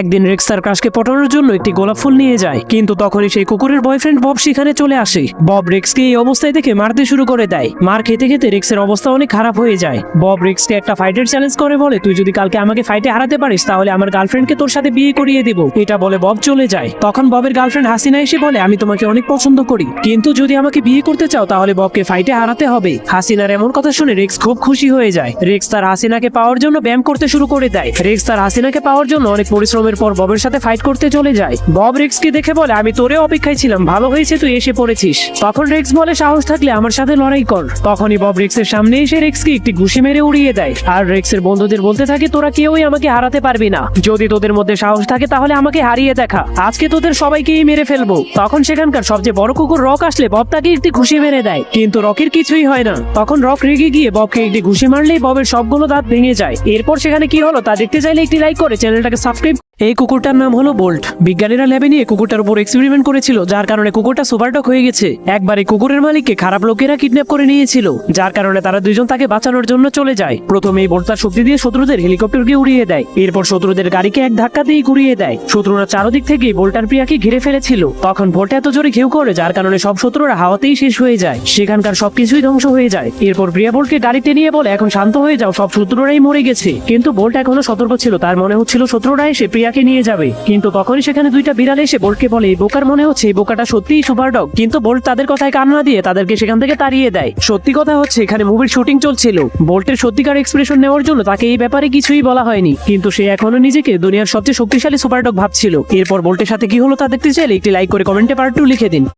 একদিন রেক্স তার ক্রাশকে পটানোর জন্য একটি গোলাপ ফুল নিয়ে যায়, কিন্তু তখনই সেই কুকুরের বয়ফ্রেন্ড বব সেখানে চলে আসে। বব রেক্সকে এই অবস্থায় দেখে মারতে শুরু করে দেয়। মার খেতে খেতে রেক্সের অবস্থা অনেক খারাপ হয়ে যায়। বব রেক্সকে একটা ফাইটের চ্যালেঞ্জ করে, বলে, তুই যদি কালকে আমাকে ফাইটে হারাতে পারিস, তাহলে আমার গার্লফ্রেন্ডকে তোর সাথে বিয়ে করিয়ে দেবো। এটা বলে বব চলে যায়। তখন ববের গার্লফ্রেন্ড হাসিনা এসে বলে, আমি তোমাকে অনেক পছন্দ করি, কিন্তু যদি আমাকে বিয়ে করতে চাও, তাহলে ববকে ফাইটে হারাতে হবে। হাসিনার এমন কথা শুনে রেক্স খুব খুশি হয়ে যায়। রেক্স তার হাসিনাকে পাওয়ার জন্য ব্যায়াম করতে শুরু করে দেয়। রেক্স তার হাসিনাকে পাওয়ার জন্য অনেক পরিশ্রমের পর ববের সাথে ফাইট করতে চলে যায়। বব রেক্সকে দেখে বলে, আমি তোরে অপেক্ষায় ছিলাম, ভালো হয়েছে তুই এসে পড়েছিস। তখন রেক্স বলে, সাহস থাকলে আমার সাথে লড়াই কর। তখনই বব রেক্সের সামনে এসে রেক্সকে একটি ঘুষি মেরে উড়িয়ে দেয়। আর রেক্সের বন্ধুদের বলতে থাকে, তোরা কেউই আমাকে হারাতে পারবি না। যদি তোদের মধ্যে সাহস থাকে, তাহলে আমাকে হারিয়ে দেখা। আজকে তোদের সবাইকেই মেরে ফেলব। তখন সেখানকার সবচেয়ে বড় কুকুর রক আসলে বব তাকে একটি ঘুষি মেরে দেয়। কিন্তু রকের কিছুই হয় না। তখন রক রেগে গিয়ে ববকে একটি ঘুষি মারলেই ববের সবগুলো দাঁত ভেঙে যায়। এরপর সেখানে কি হলো তা দেখতে চাইলে একটি লাইক করে চ্যানেলটাকে সাবস্ক্রাইব এই কুকুরটার নাম হলো বোল্ট। বিজ্ঞানীরা ল্যাবে নিয়ে কুকুরটার উপর এক্সপেরিমেন্ট করেছিল, যার কারণে কুকুরটা সুপারডগ হয়ে গেছে। একবার এই কুকুরের মালিককে খারাপ লোকেরা কিডন্যাপ করে নিয়েছিল, যার কারণে তারা দুইজন তাকে বাঁচানোর জন্য চলে যায়। প্রথমে এই বোল্ট তার শক্তি দিয়ে শত্রুদের হেলিকপ্টারকে উড়িয়ে দেয়। এরপর শত্রুদের গাড়িকে এক ধাক্কা দিয়ে ঘুরিয়ে দেয়। শত্রুরা চারদিক থেকে বোল্টার প্রিয়াকে ঘিরে ফেলেছিল। তখন ভোল্ট এত জোরে ঘেউ করে, যার কারণে সব শত্রুরা হাওয়াতেই শেষ হয়ে যায়। সেখানকার সবকিছুই ধ্বংস হয়ে যায়। এরপর প্রিয়া বোল্টকে গাড়িতে নিয়ে বলে, এখন শান্ত হয়ে যাও, সব শত্রুরাই মরে গেছে। কিন্তু বোল্ট এখনও সতর্ক ছিল, তার মনে হচ্ছিল শত্রুরা এসে প্রিয়াকে নিয়ে যাবে। কিন্তু তখনই সেখানে দুইটা বিড়াল এসে বোল্টকে বলে, বোকার মনে হচ্ছে এই বোকাটা সত্যিই সুপার ডগ কিন্তু বোল্ট তাদের কথায় কান না দিয়ে তাদেরকে সেখান থেকে তাড়িয়ে দেয়। সত্যি কথা হচ্ছে, এখানে মুভির শুটিং চলছিল। বোল্টের সত্যিকার এক্সপ্রেশন নেওয়ার জন্য তাকে এই ব্যাপারে কিছুই বলা হয়নি। কিন্তু সে এখনও নিজেকে দুনিয়ার সবচেয়ে শক্তিশালী সুপার ডগ ভাবছিল। এরপর বোল্টের সাথে কি হলো তা দেখতে চাইলে একটি লাইক করে কমেন্টে পার্ট টু লিখে দিন।